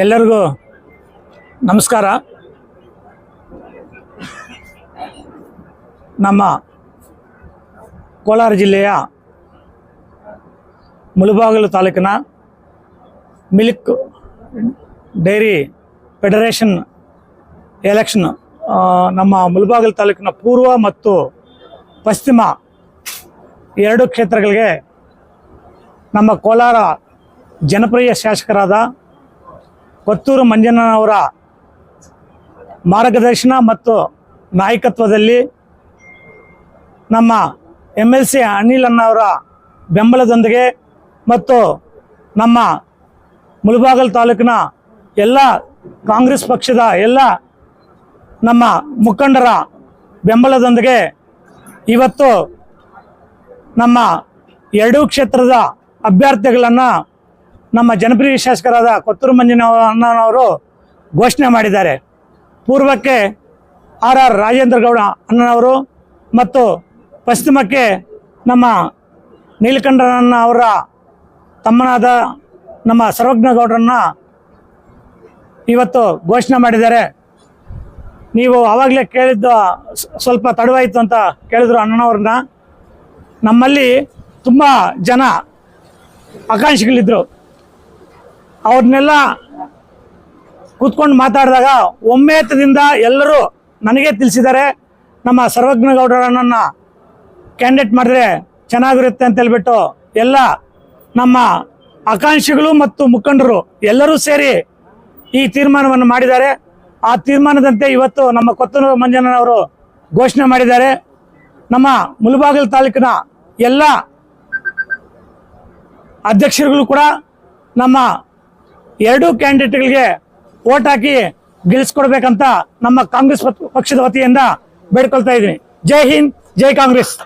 ಎಲ್ಲರಿಗೂ ನಮಸ್ಕಾರ. ನಮ್ಮ ಕೋಲಾರ ಜಿಲ್ಲೆಯ ಮುಳುಬಾಗಿಲು ತಾಲೂಕಿನ ಮಿಲ್ಕ್ ಡೈರಿ ಫೆಡರೇಷನ್ ಎಲೆಕ್ಷನ್ ನಮ್ಮ ಮುಳುಬಾಗಿಲು ತಾಲೂಕಿನ ಪೂರ್ವ ಮತ್ತು ಪಶ್ಚಿಮ ಎರಡು ಕ್ಷೇತ್ರಗಳಿಗೆ ನಮ್ಮ ಕೋಲಾರ ಜನಪ್ರಿಯ ಶಾಸಕರಾದ ಕೊತ್ತೂರು ಮಂಜಣ್ಣನವರ ಮಾರ್ಗದರ್ಶನ ಮತ್ತು ನಾಯಕತ್ವದಲ್ಲಿ ನಮ್ಮ ಎಂ ಎಲ್ ಸಿ ಅನಿಲ್ ಅಣ್ಣವರ ಬೆಂಬಲದೊಂದಿಗೆ ಮತ್ತು ನಮ್ಮ ಮುಳಬಾಗಲ್ ತಾಲೂಕಿನ ಎಲ್ಲ ಕಾಂಗ್ರೆಸ್ ಪಕ್ಷದ ಎಲ್ಲ ನಮ್ಮ ಮುಖಂಡರ ಬೆಂಬಲದೊಂದಿಗೆ ಇವತ್ತು ನಮ್ಮ ಎರಡೂ ಕ್ಷೇತ್ರದ ಅಭ್ಯರ್ಥಿಗಳನ್ನು ನಮ್ಮ ಜನಪ್ರಿಯ ಶಾಸಕರಾದ ಕೊತ್ತೂರು ಅಣ್ಣನವರು ಘೋಷಣೆ ಮಾಡಿದ್ದಾರೆ. ಪೂರ್ವಕ್ಕೆ ಆರ್ ಆರ್ ರಾಜೇಂದ್ರ ಗೌಡ ಅಣ್ಣನವರು ಮತ್ತು ಪಶ್ಚಿಮಕ್ಕೆ ನಮ್ಮ ನೀಲಕಂಠನನ್ನ ಅವರ ತಮ್ಮನಾದ ನಮ್ಮ ಸರ್ವಜ್ಞ ಗೌಡರನ್ನ ಇವತ್ತು ಘೋಷಣೆ ಮಾಡಿದ್ದಾರೆ. ನೀವು ಆವಾಗಲೇ ಕೇಳಿದ್ದು ಸ್ವಲ್ಪ ತಡವಾಯಿತು ಅಂತ ಕೇಳಿದ್ರು ಅಣ್ಣನವ್ರನ್ನ. ನಮ್ಮಲ್ಲಿ ತುಂಬ ಜನ ಆಕಾಂಕ್ಷಿಗಳಿದ್ರು. ಅವ್ರನ್ನೆಲ್ಲ ಕೂತ್ಕೊಂಡು ಮಾತಾಡಿದಾಗ ಒಮ್ಮೆತದಿಂದ ಎಲ್ಲರೂ ನನಗೆ ತಿಳಿಸಿದ್ದಾರೆ, ನಮ್ಮ ಸರ್ವಜ್ಞ ಗೌಡರನ್ನ ಕ್ಯಾಂಡಿಡೇಟ್ ಮಾಡಿದ್ರೆ ಚೆನ್ನಾಗಿರುತ್ತೆ ಅಂತ ಹೇಳ್ಬಿಟ್ಟು ಎಲ್ಲ ನಮ್ಮ ಆಕಾಂಕ್ಷಿಗಳು ಮತ್ತು ಮುಖಂಡರು ಎಲ್ಲರೂ ಸೇರಿ ಈ ತೀರ್ಮಾನವನ್ನು ಮಾಡಿದ್ದಾರೆ. ಆ ತೀರ್ಮಾನದಂತೆ ಇವತ್ತು ನಮ್ಮ ಕೊತ್ತನೂರು ಮಂಜನವರು ಘೋಷಣೆ ಮಾಡಿದ್ದಾರೆ. ನಮ್ಮ ಮುಳಬಾಗಿಲು ತಾಲೂಕಿನ ಎಲ್ಲ ಅಧ್ಯಕ್ಷರುಗಳು ಕೂಡ ನಮ್ಮ ಎರಡೂ ಕ್ಯಾಂಡಿಡೇಟ್ಗಳಿಗೆ ಓಟ್ ಹಾಕಿ ಗೆಲ್ಲಿಸ್ಕೊಡ್ಬೇಕಂತ ನಮ್ಮ ಕಾಂಗ್ರೆಸ್ ಪಕ್ಷ- ಪಕ್ಷದ ವತಿಯಿಂದ ಬೇಡ್ಕೊಳ್ತಾ ಇದ್ದೀನಿ. ಜೈ ಹಿಂದ್, ಜೈ ಕಾಂಗ್ರೆಸ್.